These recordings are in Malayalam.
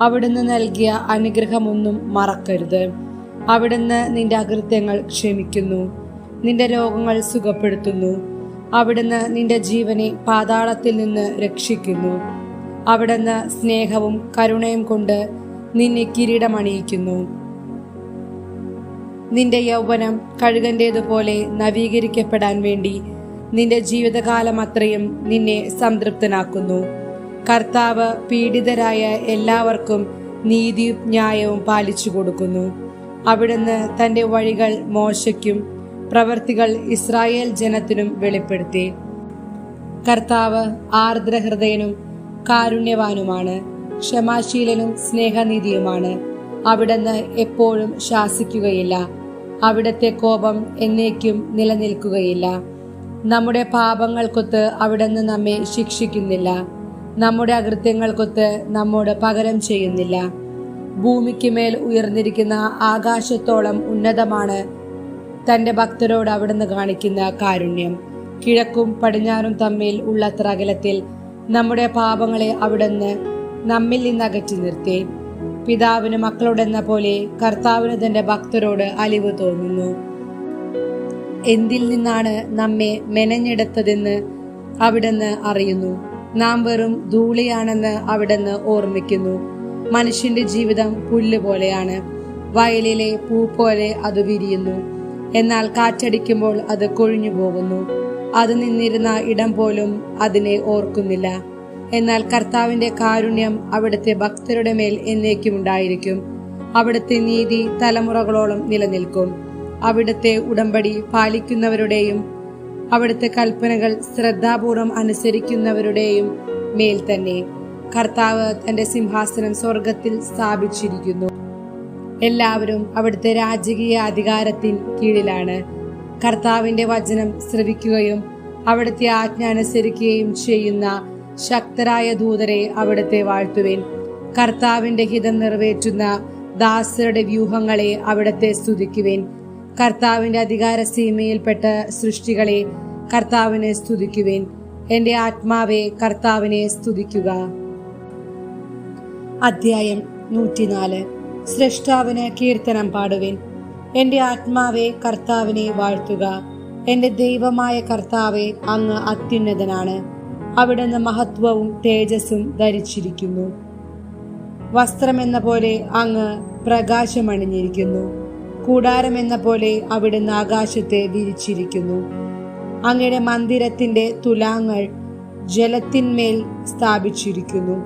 അവിടുന്ന് നൽകിയ അനുഗ്രഹമൊന്നും മറക്കരുത്. അവിടുന്ന് നിന്റെ അകൃത്യങ്ങൾ ക്ഷമിക്കുന്നു. നിന്റെ രോഗങ്ങൾ സുഖപ്പെടുത്തുന്നു. അവിടുന്ന് നിന്റെ ജീവനെ പാതാളത്തിൽ നിന്ന് രക്ഷിക്കുന്നു. അവിടുന്ന് സ്നേഹവും കരുണയും കൊണ്ട് നിന്നെ കിരീടമണിയിക്കുന്നു. നിന്റെ യൗവനം കഴുകന്റേതുപോലെ നവീകരിക്കപ്പെടാൻ വേണ്ടി നിന്റെ ജീവിതകാലം അത്രയും നിന്നെ സംതൃപ്തനാക്കുന്നു. കർത്താവ് പീഡിതരായ എല്ലാവർക്കും നീതിയും ന്യായവും പാലിച്ചു കൊടുക്കുന്നു. അവിടുന്ന് തന്റെ വഴികൾ മോശയ്ക്കും പ്രവർത്തികൾ ഇസ്രായേൽ ജനത്തിനും വെളിപ്പെടുത്തി. കർത്താവ് ആർദ്രഹൃദയനും കാരുണ്യവാനുമാണ് ക്ഷമാശീലനും സ്നേഹനിധിയുമാണ് അവിടുന്ന് എപ്പോഴും ശാസിക്കുകയില്ല. അവിടത്തെ കോപം എന്നേക്കും നിലനിൽക്കുകയില്ല. നമ്മുടെ പാപങ്ങൾക്കൊത്ത് അവിടുന്ന് നമ്മെ ശിക്ഷിക്കുന്നില്ല. നമ്മുടെ അകൃത്യങ്ങൾക്കൊത്ത് നമ്മോട് പകരം ചെയ്യുന്നില്ല. ഭൂമിക്ക് മേൽ ഉയർന്നിരിക്കുന്ന ആകാശത്തോളം ഉന്നതമാണ് തന്റെ ഭക്തരോട് അവിടുന്ന് കാണിക്കുന്ന കാരുണ്യം. കിഴക്കും പടിഞ്ഞാറും തമ്മിൽ ഉള്ള അകലത്തിൽ നമ്മുടെ പാപങ്ങളെ അവിടുന്ന് നമ്മിൽ നിന്ന് അകറ്റി നിർത്തി. പിതാവിന് മക്കളോടെന്ന പോലെ കർത്താവിന് തന്റെ ഭക്തരോട് അലിവ് തോന്നുന്നു. എന്തിൽ നിന്നാണ് നമ്മെ മെനഞ്ഞെടുത്തതെന്ന് അവിടുന്ന് അറിയുന്നു. നാം വെറും ധൂളിയാണെന്ന് അവിടുന്ന് ഓർമ്മിക്കുന്നു. മനുഷ്യന്റെ ജീവിതം പുല്ല് പോലെയാണ് വയലിലെ പൂ പോലെ അത് വിരിയുന്നു. എന്നാൽ കാറ്റടിക്കുമ്പോൾ അത് കൊഴിഞ്ഞു പോകുന്നു. അത് നിന്നിരുന്ന ഇടം പോലും അതിനെ ഓർക്കുന്നില്ല. എന്നാൽ കർത്താവിന്റെ കാരുണ്യം അവിടുത്തെ ഭക്തരുടെ മേൽ എന്നേക്കും ഉണ്ടായിരിക്കും. അവിടുത്തെ നീതി തലമുറകളോളം നിലനിൽക്കും. അവിടുത്തെ ഉടമ്പടി പാലിക്കുന്നവരുടെയും അവിടുത്തെ കൽപ്പനകൾ ശ്രദ്ധാപൂർവം അനുസരിക്കുന്നവരുടെയും മേൽ തന്നെ. കർത്താവ് തന്റെ സിംഹാസനം സ്വർഗത്തിൽ സ്ഥാപിച്ചിരിക്കുന്നു. എല്ലാവരും അവിടുത്തെ രാജകീയ അധികാരത്തിൻ കീഴിലാണ്. കർത്താവിന്റെ വചനം ശ്രവിക്കുകയും അവിടുത്തെ ആജ്ഞ അനുസരിക്കുകയും ചെയ്യുന്ന ശക്തരായ ദൂതരെ അവിടുത്തെ വാഴ്ത്തുവിൻ. കർത്താവിന്റെ ഹിതം നിറവേറ്റുന്ന ദാസരുടെ വ്യൂഹങ്ങളെ അവിടുത്തെ സ്തുതിക്കുവേൻ. കർത്താവിന്റെ അധികാര സീമയിൽപ്പെട്ട സൃഷ്ടികളെ കർത്താവിനെ സ്തുതിക്കുവേൻ. എന്റെ ആത്മാവെ കർത്താവിനെ സ്തുതിക്കുക. അധ്യായം നൂറ്റിനാല്. സൃഷ്ടാവിന് കീർത്തനം പാടുവിൻ. എന്റെ ആത്മാവെ കർത്താവിനെ വാഴ്ത്തുക. എന്റെ ദൈവമായ കർത്താവെ അങ്ങ് അത്യുന്നതനാണ്. അവിടുന്ന് മഹത്വവും തേജസ്സും ധരിച്ചിരിക്കുന്നു. വസ്ത്രമെന്ന പോലെ അങ്ങ് പ്രകാശമണിഞ്ഞിരിക്കുന്നു. കൂടാരമെന്ന പോലെ അവിടുന്ന് ആകാശത്തെ വിരിച്ചിരിക്കുന്നു. അങ്ങയുടെ മന്ദിരത്തിന്റെ തുലാങ്ങൾ ജലത്തിന്മേൽ സ്ഥാപിച്ചിരിക്കുന്നു.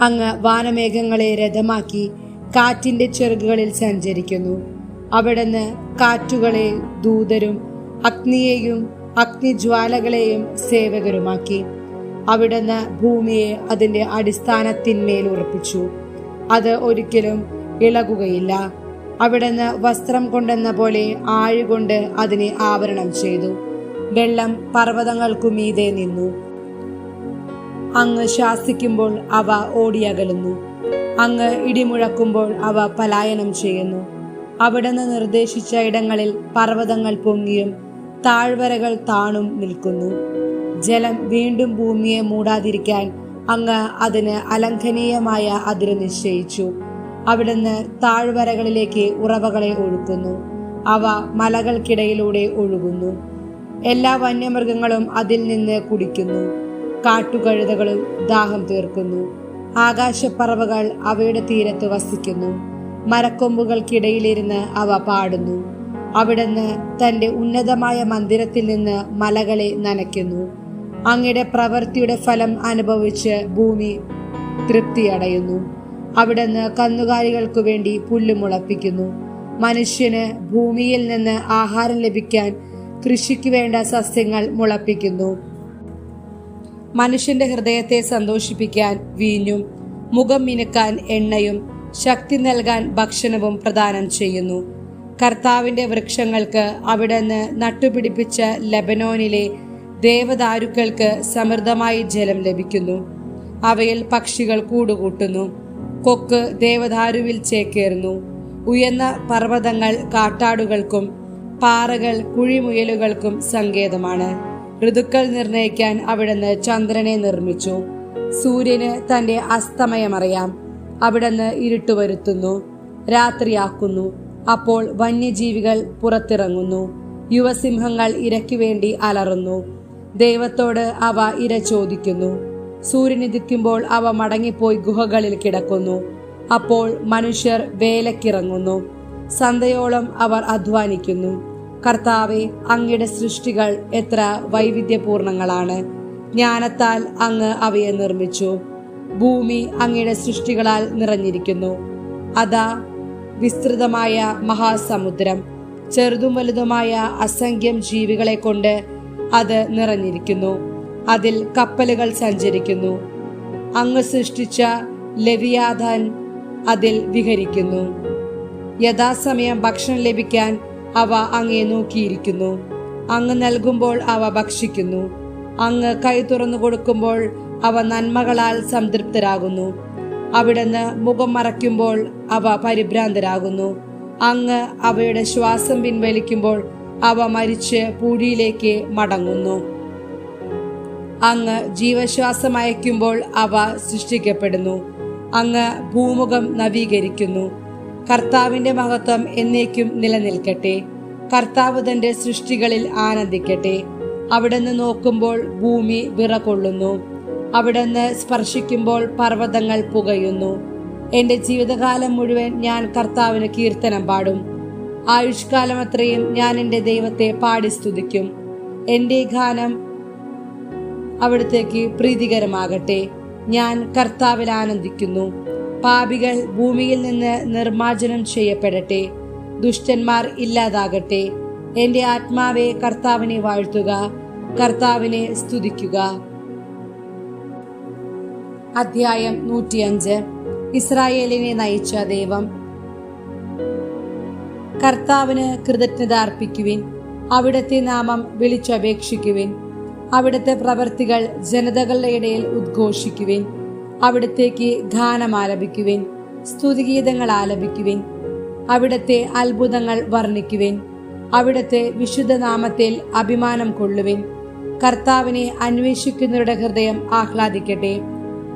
അങ്ങ് വാനമേഘങ്ങളെ രഥമാക്കി കാറ്റിന്റെ ചെറുകുകളിൽ സഞ്ചരിക്കുന്നു. അവിടുന്ന് കാറ്റുകളെ ദൂതരും അഗ്നിയെയും അഗ്നിജ്വാലകളെയും സേവകരുമാക്കി. അവിടുന്ന് ഭൂമിയെ അതിന്റെ അടിസ്ഥാനത്തിന്മേൽ ഉറപ്പിച്ചു. അത് ഒരിക്കലും ഇളകുകയില്ല. അവിടുന്ന് വസ്ത്രം കൊണ്ടെന്ന പോലെ ആഴുകൊണ്ട് അതിനെ ആവരണം ചെയ്തു. വെള്ളം പർവതങ്ങൾക്കു മീതെ നിന്നു. അങ്ങ് ശാസിക്കുമ്പോൾ അവ ഓടിയകലുന്നു. അങ്ങ് ഇടിമുഴക്കുമ്പോൾ അവ പലായനം ചെയ്യുന്നു. അവിടുന്ന് നിർദ്ദേശിച്ച ഇടങ്ങളിൽ പർവതങ്ങൾ പൊങ്ങിയും താഴ്വരകൾ താണും നിൽക്കുന്നു. ജലം വീണ്ടും ഭൂമിയെ മൂടാതിരിക്കാൻ അങ്ങ് അതിന് അലംഘനീയമായ അതിര് നിശ്ചയിച്ചു. അവിടുന്ന് താഴ്വരകളിലേക്ക് ഉറവകളെ ഒഴുക്കുന്നു. അവ മലകൾക്കിടയിലൂടെ ഒഴുകുന്നു. എല്ലാ വന്യമൃഗങ്ങളും അതിൽ നിന്ന് കുടിക്കുന്നു. കാട്ടുകഴുതകളും ദാഹം തീർക്കുന്നു. ആകാശപ്പറവകൾ അവയുടെ തീരത്ത് വസിക്കുന്നു. മരക്കൊമ്പുകൾക്കിടയിലിരുന്ന് അവ പാടുന്നു. അവിടുന്ന് തന്റെ ഉന്നതമായ മന്ദിരത്തിൽ നിന്ന് മലകളെ നനയ്ക്കുന്നു. അങ്ങയുടെ പ്രവൃത്തിയുടെ ഫലം അനുഭവിച്ച് ഭൂമി തൃപ്തിയടയുന്നു. അവിടുന്ന് കന്നുകാലികൾക്കു വേണ്ടി പുല്ല് മുളപ്പിക്കുന്നു. മനുഷ്യന് ഭൂമിയിൽ നിന്ന് ആഹാരം ലഭിക്കാൻ കൃഷിക്ക് വേണ്ട സസ്യങ്ങൾ മുളപ്പിക്കുന്നു. മനുഷ്യന്റെ ഹൃദയത്തെ സന്തോഷിപ്പിക്കാൻ വീഞ്ഞും മുഖം മിനുക്കാൻ എണ്ണയും ശക്തി നൽകാൻ ഭക്ഷണവും പ്രദാനം ചെയ്യുന്നു. കർത്താവിന്റെ വൃക്ഷങ്ങൾക്ക് അവിടുന്ന് നട്ടുപിടിപ്പിച്ച ലബനോനിലെ ദേവദാരുക്കൾക്ക് സമൃദ്ധമായി ജലം ലഭിക്കുന്നു. അവയിൽ പക്ഷികൾ കൂടുകൂട്ടുന്നു. കൊക്ക് ദേവദാരുവിൽ ചേക്കേറുന്നു. ഉയർന്ന പർവതങ്ങൾ കാട്ടാടുകൾക്കും പാറകൾ കുഴിമുയലുകൾക്കും സങ്കേതമാണ്. ഋതുക്കൾ നിർണയിക്കാൻ അവിടുന്ന് ചന്ദ്രനെ നിർമ്മിച്ചു. സൂര്യന് തന്റെ അസ്തമയമറിയാം. അവിടുന്ന് ഇരുട്ടുവരുത്തുന്നു രാത്രിയാക്കുന്നു. അപ്പോൾ വന്യജീവികൾ പുറത്തിറങ്ങുന്നു. യുവസിംഹങ്ങൾ ഇരയ്ക്കു വേണ്ടി അലറുന്നു. ദൈവത്തോട് അവ ഇര ചോദിക്കുന്നു. സൂര്യനുദിക്കുമ്പോൾ അവ മടങ്ങിപ്പോയി ഗുഹകളിൽ കിടക്കുന്നു. അപ്പോൾ മനുഷ്യർ വേലക്കിറങ്ങുന്നു. സന്ധ്യയോളം അവർ അധ്വാനിക്കുന്നു. കർത്താവെ അങ്ങയുടെ സൃഷ്ടികൾ എത്ര വൈവിധ്യപൂർണങ്ങളാണ്. ജ്ഞാനത്താൽ അങ്ങ് അവയെ നിർമ്മിച്ചു. ഭൂമി അങ്ങയുടെ സൃഷ്ടികളാൽ നിറഞ്ഞിരിക്കുന്നു. അതാ വിസ്തൃതമായ മഹാസമുദ്രം. ചെറുതും വലുതുമായ അസംഖ്യം ജീവികളെ കൊണ്ട് അത് നിറഞ്ഞിരിക്കുന്നു. അതിൽ കപ്പലുകൾ സഞ്ചരിക്കുന്നു. അങ്ങ് സൃഷ്ടിച്ച ലവിയാധാൻ അതിൽ വിഹരിക്കുന്നു. യഥാസമയം ഭക്ഷണം ലഭിക്കാൻ അവ അങ്ങേ നോക്കിയിരിക്കുന്നു. അങ്ങ് നൽകുമ്പോൾ അവ ഭക്ഷിക്കുന്നു. അങ്ങ് കൈ തുറന്നു കൊടുക്കുമ്പോൾ അവ നന്മകളാൽ സംതൃപ്തരാകുന്നു. അവിടുന്ന് മുഖം മറയ്ക്കുമ്പോൾ അവ പരിഭ്രാന്തരാകുന്നു. അങ്ങ് അവയുടെ ശ്വാസം പിൻവലിക്കുമ്പോൾ അവ മരിച്ച് പൂഴിയിലേക്ക് മടങ്ങുന്നു. അങ്ങ് ജീവശ്വാസം അയക്കുമ്പോൾ അവ സൃഷ്ടിക്കപ്പെടുന്നു. അങ്ങ് ഭൂമുഖം നവീകരിക്കുന്നു. കർത്താവിന്റെ മഹത്വം എന്നേക്കും നിലനിൽക്കട്ടെ. കർത്താവ് തന്റെ സൃഷ്ടികളിൽ ആനന്ദിക്കട്ടെ. അവിടുന്ന് നോക്കുമ്പോൾ ഭൂമി വിറകൊള്ളുന്നു. അവിടുന്ന് സ്പർശിക്കുമ്പോൾ പർവതങ്ങൾ പുകയുന്നു. എന്റെ ജീവിതകാലം മുഴുവൻ ഞാൻ കർത്താവിന് കീർത്തനം പാടും. ആയുഷ്കാലം അത്രയും ഞാൻ എന്റെ ദൈവത്തെ പാടി സ്തുതിക്കും. എന്റെ ഗാനം അവിടത്തേക്ക് പ്രീതികരമാകട്ടെ. ഞാൻ കർത്താവിൽ ആനന്ദിക്കുന്നു. പാപികൾ ഭൂമിയിൽ നിന്ന് നിർമാർജനം ചെയ്യപ്പെടട്ടെ. ദുഷ്ടന്മാർ ഇല്ലാതാകട്ടെ. എന്റെ ആത്മാവെ കർത്താവിനെ വാഴ്ത്തുക കർത്താവിനെ സ്തുതിക്കുക. അധ്യായം നൂറ്റിയഞ്ച്. ഇസ്രായേലിനെ നയിച്ച ദൈവം. കർത്താവിന് കൃതജ്ഞത അർപ്പിക്കുവിൻ. അവിടത്തെ നാമം വിളിച്ചപേക്ഷിക്കുവിൻ. അവിടുത്തെ പ്രവർത്തികൾ ജനതകളുടെ ഇടയിൽ ഉദ്ഘോഷിക്കുവിൻ. അവിടത്തേക്ക് ഗാനം ആലപിക്കുവിൻ സ്തുതിഗീതങ്ങൾ ആലപിക്കുവിൻ. അവിടത്തെ അത്ഭുതങ്ങൾ വർണിക്കുവിൻ. അവിടത്തെ വിശുദ്ധ നാമത്തിൽ അഭിമാനം കൊള്ളുവിൻ. കർത്താവിനെ അന്വേഷിക്കുന്നവരുടെ ഹൃദയം ആഹ്ലാദിക്കട്ടെ.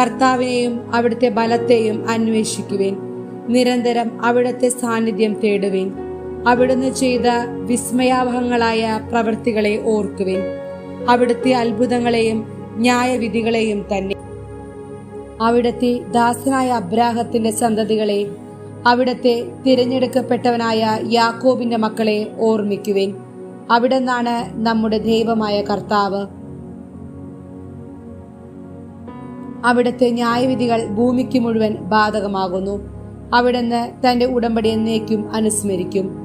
കർത്താവിനെയും അവിടുത്തെ ബലത്തെയും അന്വേഷിക്കുവിൻ. നിരന്തരം അവിടുത്തെ സാന്നിധ്യം തേടുവിൻ. അവിടുന്ന് ചെയ്ത വിസ്മയാവഹങ്ങളായ പ്രവൃത്തികളെ ഓർക്കുവിൻ. അവിടുത്തെ അത്ഭുതങ്ങളെയും ന്യായവിധികളെയും തന്നെ. അവിടുത്തെ ദാസനായ അബ്രാഹത്തിന്റെ സന്തതികളെ അവിടത്തെ തിരഞ്ഞെടുക്കപ്പെട്ടവനായ യാക്കോബിന്റെ മക്കളെ ഓർമ്മിക്കുവിൻ. നിന്നാണ് നമ്മുടെ ദൈവമായ കർത്താവ്. അവിടുത്തെ ന്യായവിധികൾ ഭൂമിക്ക് മുഴുവൻ ബാധകമാകുന്നു. അവിടുന്ന് തന്റെ ഉടമ്പടി എന്നേക്കും അനുസ്മരിക്കും.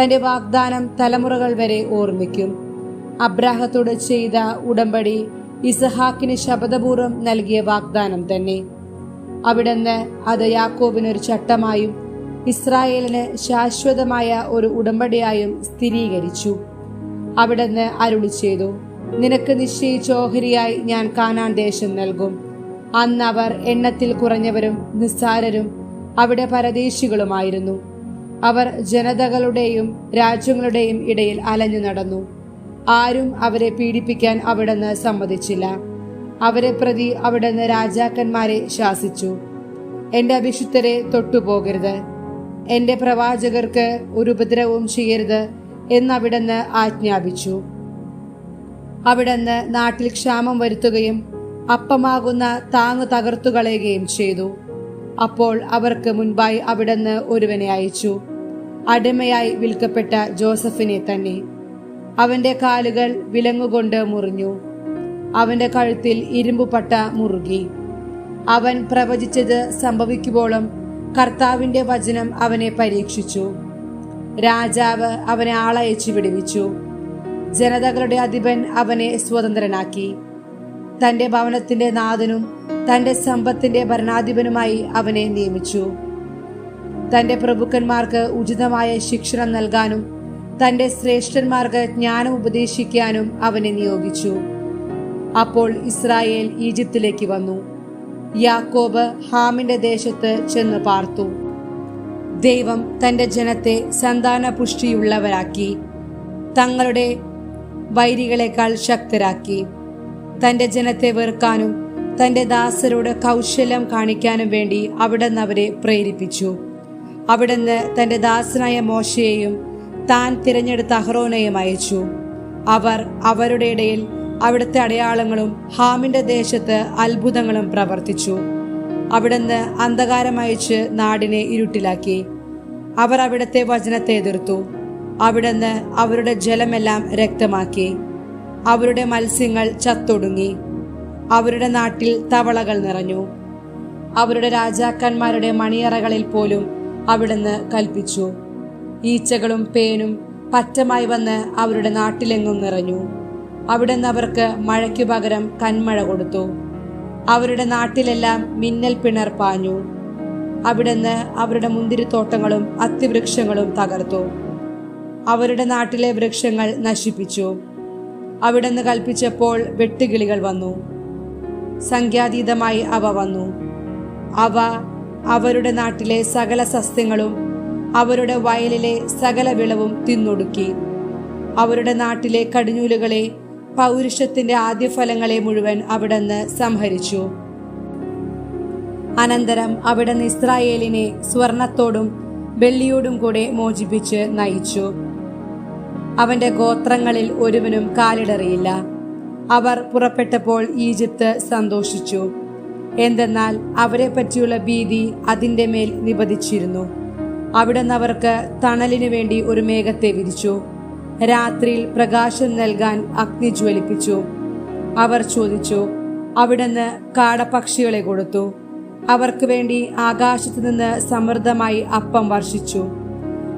തന്റെ വാഗ്ദാനം തലമുറകൾ വരെ ഓർമ്മിക്കും. അബ്രാഹത്തോട് ചെയ്ത ഉടമ്പടി ഇസഹാക്കിന് ശപഥപൂർവം നൽകിയ വാഗ്ദാനം തന്നെ. അവിടുന്ന് അത് യാക്കോബിനൊരു ചട്ടമായും ഇസ്രായേലിന് ശാശ്വതമായ ഒരു ഉടമ്പടിയായും സ്ഥിരീകരിച്ചു. അവിടുന്ന് അരുളി ചെയ്തു നിനക്ക് നിശ്ചയിച്ച ഓഹരിയായി ഞാൻ കാനാൻ ദേശം നൽകും. അന്ന് അവർ എണ്ണത്തിൽ കുറഞ്ഞവരും നിസ്സാരരും അവിടെ പരദേശികളുമായിരുന്നു. അവർ ജനതകളുടെയും രാജ്യങ്ങളുടെയും ഇടയിൽ അലഞ്ഞു നടന്നു. ആരും അവരെ പീഡിപ്പിക്കാൻ അവിടുന്ന് സമ്മതിച്ചില്ല. അവരെ പ്രതി അവിടുന്ന് രാജാക്കന്മാരെ ശാസിച്ചു. എന്റെ അഭിഷിക്തരെ തൊട്ടുപോകരുത്. എന്റെ പ്രവാചകർക്ക് ഒരു ഉപദ്രവവും ചെയ്യരുത് എന്നവിടുന്ന് ആജ്ഞാപിച്ചു. അവിടുന്ന് നാട്ടിൽ ക്ഷാമം വരുത്തുകയും അപ്പമാകുന്ന താങ്ങ് തകർത്തുകളയുകയും ചെയ്തു. അപ്പോൾ അവർക്ക് മുൻപായി അവിടുന്ന് ഒരുവനെ അയച്ചു. അടിമയായി വിൽക്കപ്പെട്ട ജോസഫിനെ തന്നെ. അവന്റെ കാലുകൾ വിലങ്ങുകൊണ്ട് മുറിഞ്ഞു. അവന്റെ കഴുത്തിൽ ഇരുമ്പ് പട്ട മുറുകി. അവൻ പ്രവചിച്ചത് സംഭവിക്കുമ്പോഴും കർത്താവിന്റെ വചനം അവനെ പരീക്ഷിച്ചു. രാജാവ് അവനെ ആളയച്ചു വിടുവിച്ചു. ജനതകളുടെ അധിപൻ അവനെ സ്വതന്ത്രനാക്കി. തന്റെ ഭവനത്തിന്റെ നാഥനും തന്റെ സമ്പത്തിന്റെ ഭരണാധിപനുമായി അവനെ നിയമിച്ചു. തന്റെ പ്രഭുക്കന്മാർക്ക് ഉചിതമായ ശിക്ഷണം നൽകാനും തന്റെ ശ്രേഷ്ഠന്മാർക്ക് ജ്ഞാനം ഉപദേശിക്കാനും അവനെ നിയോഗിച്ചു. അപ്പോൾ ഇസ്രായേൽ ഈജിപ്തിലേക്ക് വന്നു. യാക്കോബ് ഹാമിന്റെ ദേശത്ത് ചെന്ന് പാർത്തു. ദൈവം തന്റെ ജനത്തെ സന്താന പുഷ്ടിയുള്ളവരാക്കി തങ്ങളുടെ വൈരികളെക്കാൾ ശക്തരാക്കി തന്റെ ജനത്തെ വെറുക്കാനും തന്റെ ദാസരോട് കൗശലം കാണിക്കാനും വേണ്ടി അവിടുന്ന് അവരെ പ്രേരിപ്പിച്ചു. അവിടുന്ന് തന്റെ ദാസനായ മോശയെയും താൻ തിരഞ്ഞെടുത്ത അഹ്റോനെയും അയച്ചു. അവർ അവരുടെ ഇടയിൽ അവിടുത്തെ അടയാളങ്ങളും ഹാമിന്റെ ദേശത്ത് അത്ഭുതങ്ങളും പ്രവർത്തിച്ചു. അവിടുന്ന് അന്ധകാരം അയച്ച് നാടിനെ ഇരുട്ടിലാക്കി. അവർ അവിടുത്തെ വചനത്തെ എതിർത്തു. അവിടുന്ന് അവരുടെ ജലമെല്ലാം രക്തമാക്കി. അവരുടെ മത്സ്യങ്ങൾ ചത്തൊടുങ്ങി. അവരുടെ നാട്ടിൽ തവളകൾ നിറഞ്ഞു. അവരുടെ രാജാക്കന്മാരുടെ മണിയറകളിൽ പോലും അവിടുന്ന് കൽപ്പിച്ചു. ഈച്ചകളും പേനും പറ്റമായി വന്ന് അവരുടെ നാട്ടിലെങ്ങും നിറഞ്ഞു. അവിടെ നിന്ന് അവർക്ക് മഴയ്ക്കു പകരം കന്മഴ കൊടുത്തു. അവരുടെ നാട്ടിലെല്ലാം മിന്നൽ പിണർ പാഞ്ഞു. അവിടുന്ന് അവരുടെ മുന്തിരിത്തോട്ടങ്ങളും അത്തിവൃക്ഷങ്ങളും തകർത്തു. അവരുടെ നാട്ടിലെ വൃക്ഷങ്ങൾ നശിപ്പിച്ചു. അവിടുന്ന് കൽപ്പിച്ചപ്പോൾ വെട്ടുകിളികൾ വന്നു. സംഖ്യാതീതമായി അവ വന്നു. അവ അവരുടെ നാട്ടിലെ സകല സസ്യങ്ങളും അവരുടെ വയലിലെ സകല വിളവും തിന്നൊടുക്കി. അവരുടെ നാട്ടിലെ കടിഞ്ഞൂലുകളെ പൗരുഷത്തിന്റെ ആദ്യഫലങ്ങളെ മുഴുവൻ അവിടുന്ന് സംഹരിച്ചു. അനന്തരം അവിടുന്ന് ഇസ്രായേലിനെ സ്വർണത്തോടും വെള്ളിയോടും കൂടെ മോചിപ്പിച്ച് നയിച്ചു. അവന്റെ ഗോത്രങ്ങളിൽ ഒരുവനും കാലിടറിയില്ല. അവർ പുറപ്പെട്ടപ്പോൾ ഈജിപ്ത് സന്തോഷിച്ചു. എന്തെന്നാൽ അവരെ പറ്റിയുള്ള ഭീതി അതിന്റെ മേൽ നിപതിച്ചിരുന്നു. അവിടുന്ന് അവർക്ക് തണലിനു വേണ്ടി ഒരു മേഘത്തെ വിരിച്ചു. രാത്രിയിൽ പ്രകാശം നൽകാൻ അഗ്നി ജ്വലിപ്പിച്ചു. അവർ ചോദിച്ചു അവിടുന്ന് കാടപക്ഷികളെ കൊടുത്തു. അവർക്ക് വേണ്ടി ആകാശത്തു നിന്ന് സമൃദ്ധമായി അപ്പം വർഷിച്ചു.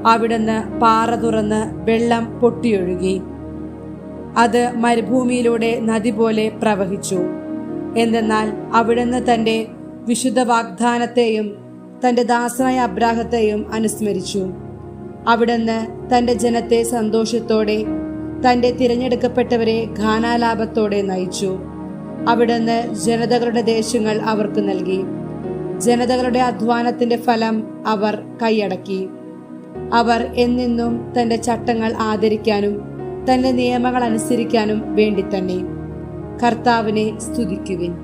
അവിടുന്ന് പാറ തുറന്ന് വെള്ളം പൊട്ടിയൊഴുകി. അത് മരുഭൂമിയിലൂടെ നദി പോലെ പ്രവഹിച്ചു. എന്തെന്നാൽ അവിടുന്ന് തന്റെ വിശുദ്ധ വാഗ്ദാനത്തെയും തന്റെ ദാസനായ അബ്രാഹത്തെയും അനുസ്മരിച്ചു. അവിടുന്ന് തന്റെ ജനത്തെ സന്തോഷത്തോടെ തന്റെ തിരഞ്ഞെടുക്കപ്പെട്ടവരെ ഘാനാലാഭത്തോടെ നയിച്ചു. അവിടുന്ന് ജനതകളുടെ ദേശങ്ങൾ അവർക്ക് നൽകി. ജനതകളുടെ അധ്വാനത്തിന്റെ ഫലം അവർ കൈയടക്കി. അവർ എന്നെന്നും തന്റെ ചട്ടങ്ങൾ ആദരിക്കാനും തന്റെ നിയമങ്ങൾ അനുസരിക്കാനും വേണ്ടി തന്നെ കർത്താവിനെ സ്തുതിക്കുവിൻ.